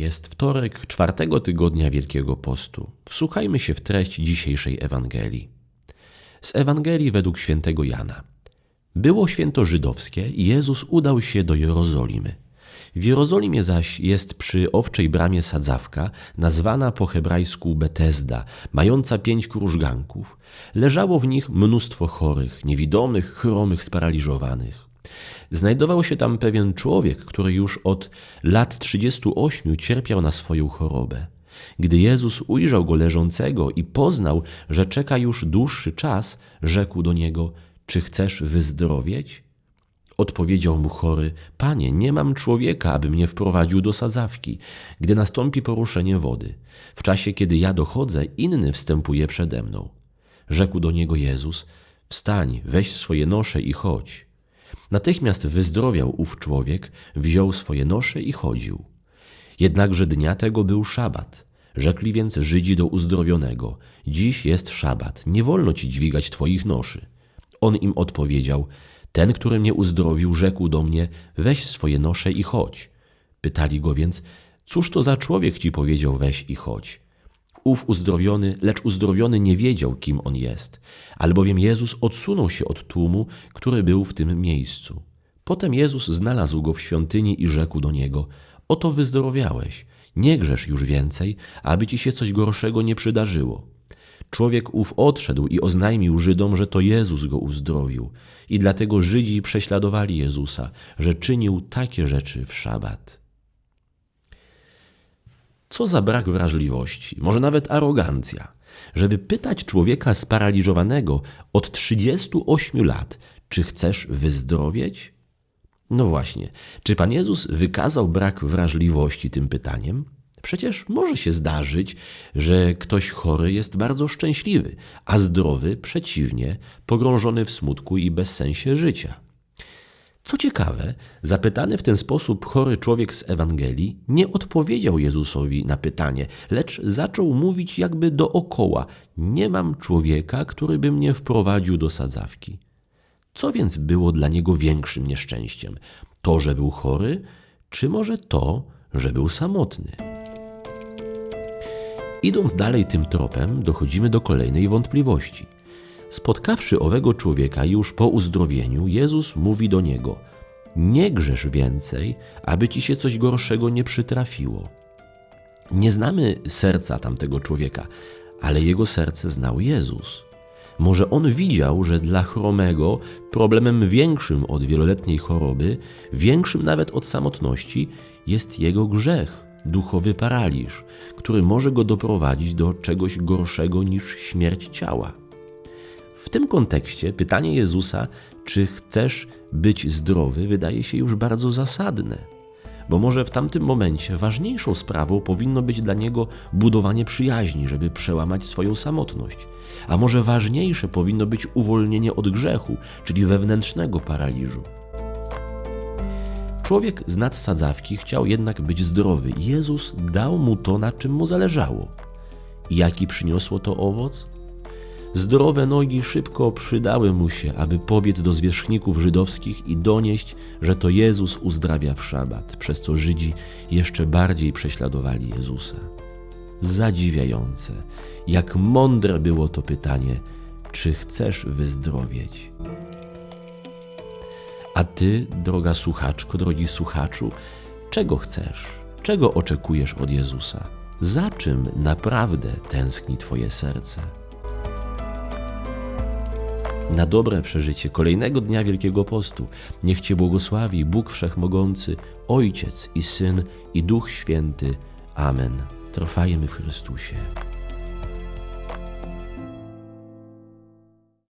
Jest wtorek czwartego tygodnia Wielkiego Postu. Wsłuchajmy się w treść dzisiejszej Ewangelii. Z Ewangelii według świętego Jana. Było święto żydowskie Jezus udał się do Jerozolimy. W Jerozolimie zaś jest przy owczej bramie sadzawka, nazwana po hebrajsku Betesda, mająca pięć krużganków. Leżało w nich mnóstwo chorych, niewidomych, chromych, sparaliżowanych. Znajdował się tam pewien człowiek, który już od lat 38 cierpiał na swoją chorobę. Gdy Jezus ujrzał go leżącego i poznał, że czeka już dłuższy czas, rzekł do niego: Czy chcesz wyzdrowieć? Odpowiedział mu chory: Panie, nie mam człowieka, aby mnie wprowadził do sadzawki, gdy nastąpi poruszenie wody. W czasie, kiedy ja dochodzę, inny wstępuje przede mną. Rzekł do niego Jezus: Wstań, weź swoje nosze i chodź. Natychmiast wyzdrowiał ów człowiek, wziął swoje nosze i chodził. Jednakże dnia tego był szabat. Rzekli więc Żydzi do uzdrowionego: Dziś jest szabat, nie wolno ci dźwigać twoich noszy. On im odpowiedział: Ten, który mnie uzdrowił, rzekł do mnie: Weź swoje nosze i chodź. Pytali go więc: Cóż to za człowiek ci powiedział: Weź i chodź? Ów uzdrowiony, lecz uzdrowiony nie wiedział, kim on jest, albowiem Jezus odsunął się od tłumu, który był w tym miejscu. Potem Jezus znalazł go w świątyni i rzekł do niego: Oto wyzdrowiałeś, nie grzesz już więcej, aby ci się coś gorszego nie przydarzyło. Człowiek ów odszedł i oznajmił Żydom, że to Jezus go uzdrowił, i dlatego Żydzi prześladowali Jezusa, że czynił takie rzeczy w szabat. Co za brak wrażliwości, może nawet arogancja, żeby pytać człowieka sparaliżowanego od 38 lat, czy chcesz wyzdrowieć? No właśnie, czy Pan Jezus wykazał brak wrażliwości tym pytaniem? Przecież może się zdarzyć, że ktoś chory jest bardzo szczęśliwy, a zdrowy przeciwnie, pogrążony w smutku i bezsensie życia. Co ciekawe, zapytany w ten sposób chory człowiek z Ewangelii nie odpowiedział Jezusowi na pytanie, lecz zaczął mówić jakby dookoła: Nie mam człowieka, który by mnie wprowadził do sadzawki. Co więc było dla niego większym nieszczęściem? To, że był chory, czy może to, że był samotny? Idąc dalej tym tropem, dochodzimy do kolejnej wątpliwości. Spotkawszy owego człowieka już po uzdrowieniu, Jezus mówi do niego: Nie grzesz więcej, aby ci się coś gorszego nie przytrafiło. Nie znamy serca tamtego człowieka, ale jego serce znał Jezus. Może on widział, że dla chromego problemem większym od wieloletniej choroby, większym nawet od samotności, jest jego grzech, duchowy paraliż, który może go doprowadzić do czegoś gorszego niż śmierć ciała. W tym kontekście pytanie Jezusa, czy chcesz być zdrowy, wydaje się już bardzo zasadne, bo może w tamtym momencie ważniejszą sprawą powinno być dla niego budowanie przyjaźni, żeby przełamać swoją samotność, a może ważniejsze powinno być uwolnienie od grzechu, czyli wewnętrznego paraliżu. Człowiek z nadsadzawki chciał jednak być zdrowy. Jezus dał mu to, na czym mu zależało. Jaki przyniosło to owoc? Zdrowe nogi szybko przydały mu się, aby pobiec do zwierzchników żydowskich i donieść, że to Jezus uzdrawia w szabat, przez co Żydzi jeszcze bardziej prześladowali Jezusa. Zadziwiające, jak mądre było to pytanie, czy chcesz wyzdrowieć? A ty, droga słuchaczko, drogi słuchaczu, czego chcesz? Czego oczekujesz od Jezusa? Za czym naprawdę tęskni Twoje serce? Na dobre przeżycie kolejnego dnia Wielkiego Postu niech Cię błogosławi Bóg Wszechmogący, Ojciec i Syn i Duch Święty. Amen. Trwajmy w Chrystusie.